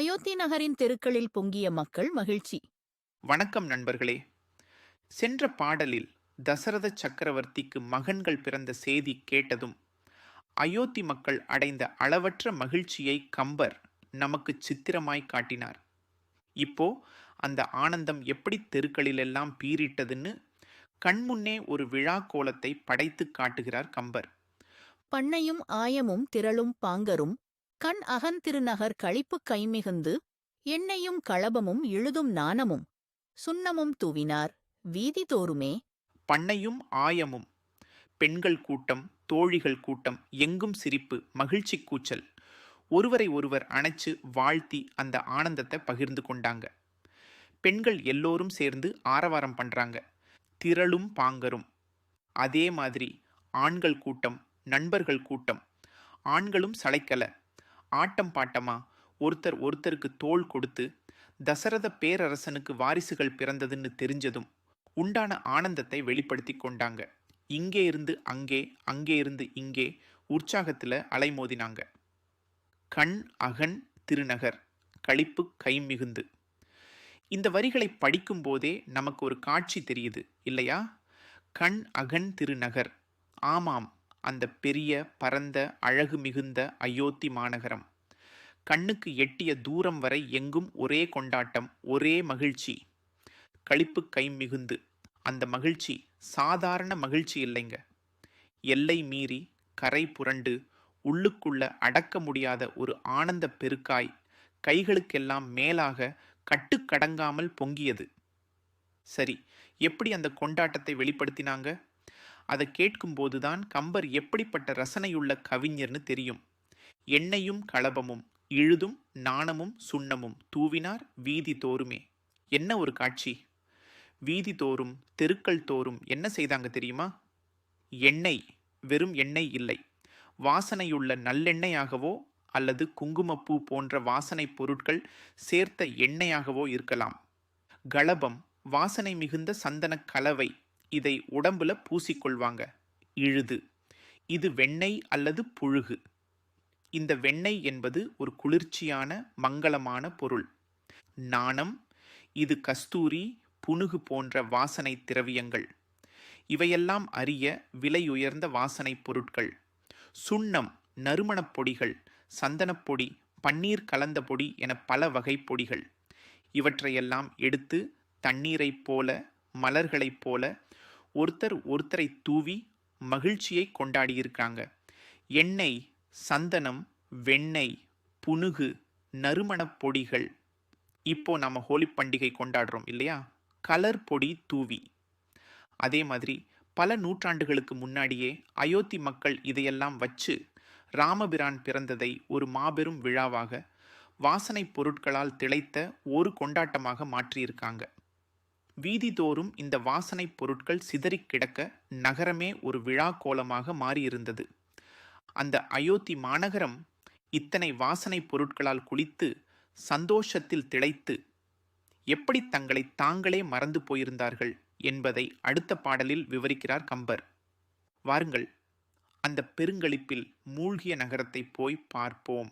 அயோத்தி நகரின் தெருக்களில் பொங்கிய மக்கள் மகிழ்ச்சி. வணக்கம் நண்பர்களே. சென்ற பாடலில் தசரத சக்கரவர்த்திக்கு மகன்கள் பிறந்த செய்தி கேட்டதும் அயோத்தி மக்கள் அடைந்த அளவற்ற மகிழ்ச்சியை கம்பர் நமக்கு சித்திரமாய் காட்டினார். இப்போ அந்த ஆனந்தம் எப்படி தெருக்களிலெல்லாம் பீரிட்டதுன்னு கண்முன்னே ஒரு விழா கோலத்தை படைத்து காட்டுகிறார் கம்பர். பண்ணையும் ஆயமும் திரளும் பாங்கரும் கண் அகந்திருநகர் களிப்புக் கைமிகுந்து எண்ணெயும் களபமும் இழுதும் நாணமும். சுண்ணமும் தூவினார். வீதி தோறுமே பண்ணையும் ஆயமும். பெண்கள் கூட்டம் தோழிகள் கூட்டம் எங்கும் சிரிப்பு மகிழ்ச்சி கூச்சல். ஒருவரை ஒருவர் அணைச்சு வாழ்த்தி அந்த ஆனந்தத்தை பகிர்ந்து கொண்டாங்க. பெண்கள் எல்லோரும் சேர்ந்து ஆரவாரம் பண்றாங்க. திரளும் பாங்கரும். அதே மாதிரி ஆண்கள் கூட்டம் நண்பர்கள் கூட்டம். ஆண்களும் சளைக்கலை. ஆட்டம் பாட்டமா? ஒருத்தர் ஒருத்தருக்கு தோள் கொடுத்து தசரத பேரரசனுக்கு வாரிசுகள் பிறந்ததுன்னு தெரிஞ்சதும் உண்டான ஆனந்தத்தை வெளிப்படுத்தி கொண்டாங்க. இங்கே இருந்து அங்கே அங்கே இருந்து இங்கே உற்சாகத்தில் அலைமோதினாங்க. கண் அகன் திருநகர் களிப்பு கை மிகுந்து. இந்த வரிகளை படிக்கும்போதே நமக்கு ஒரு காட்சி தெரியுது இல்லையா? கண் அகன் திருநகர். ஆமாம் அந்த பெரிய பரந்த அழகு மிகுந்த அயோத்தி மாநகரம். கண்ணுக்கு எட்டிய தூரம் வரை எங்கும் ஒரே கொண்டாட்டம் ஒரே மகிழ்ச்சி. களிப்பு கை மிகுந்து. அந்த மகிழ்ச்சி சாதாரண மகிழ்ச்சி இல்லைங்க. எல்லை மீறி கரை புரண்டு உள்ளுக்குள்ள அடக்க முடியாத ஒரு ஆனந்த பெருக்காய் கைகளுக்கெல்லாம் மேலாக கட்டுக்கடங்காமல் பொங்கியது. சரி எப்படி அந்த கொண்டாட்டத்தை வெளிப்படுத்தினாங்க? அதை கேட்கும்போதுதான் கம்பர் எப்படிப்பட்ட ரசனையுள்ள கவிஞர்னு தெரியும். எண்ணெயும் களபமும் இழுதும் நாணமும் சுண்ணமும் தூவினார் வீதி தோறுமே. என்ன ஒரு காட்சி? வீதி தோறும் தெருக்கள் தோறும் என்ன செய்தாங்க தெரியுமா? எண்ணெய் வெறும் எண்ணெய் இல்லை. வாசனையுள்ள நல்லெண்ணெயாகவோ அல்லது குங்குமப்பூ போன்ற வாசனைப் பொருட்கள் சேர்த்த எண்ணெயாகவோ இருக்கலாம். களபம் வாசனை மிகுந்த சந்தனக் கலவை இதை உடம்புல பூசிக்கொள்வாங்க. இழுது. இது வெண்ணெய் அல்லது புழுகு. இந்த வெண்ணெய் என்பது ஒரு குளிர்ச்சியான மங்களமான பொருள். நாணம் இது கஸ்தூரி புனுகு போன்ற வாசனை திரவியங்கள். இவையெல்லாம் அரிய விலையுயர்ந்த வாசனைப் பொருட்கள். சுண்ணம் நறுமணப் பொடிகள் சந்தனப்பொடி பன்னீர் கலந்த பொடி என பல வகை பொடிகள். இவற்றையெல்லாம் எடுத்து தண்ணீரைப் போல மலர்களைப் போல ஒருத்தர் ஒருத்தரை தூவி மகிழ்ச்சியை கொண்டாடியிருக்காங்க எண்ணெய் சந்தனம் வெண்ணெய் புனுகு நறுமணப் பொடிகள் இப்போ நம்ம ஹோலி பண்டிகை கொண்டாடுறோம் இல்லையா? கலர் பொடி தூவி. அதே மாதிரி பல நூற்றாண்டுகளுக்கு முன்னாடியே அயோத்தி மக்கள் இதையெல்லாம் வச்சு ராமபிரான் பிறந்ததை ஒரு மாபெரும் விழாவாக வாசனைப் பொருட்களால் திளைத்த ஒரு கொண்டாட்டமாக மாற்றியிருக்காங்க. வீதிதோறும் இந்த வாசனைப் பொருட்கள் சிதறிக் கிடக்க நகரமே ஒரு விழா கோலமாக மாறியிருந்தது. அந்த அயோத்தி மாநகரம் இத்தனை வாசனைப் பொருட்களால் குளித்து சந்தோஷத்தில் திளைத்து எப்படி தங்களை தாங்களே மறந்து போயிருந்தார்கள் என்பதை அடுத்த பாடலில் விவரிக்கிறார் கம்பர். வாருங்கள் அந்த பெருங்களிப்பில் மூழ்கிய நகரத்தை போய் பார்ப்போம்.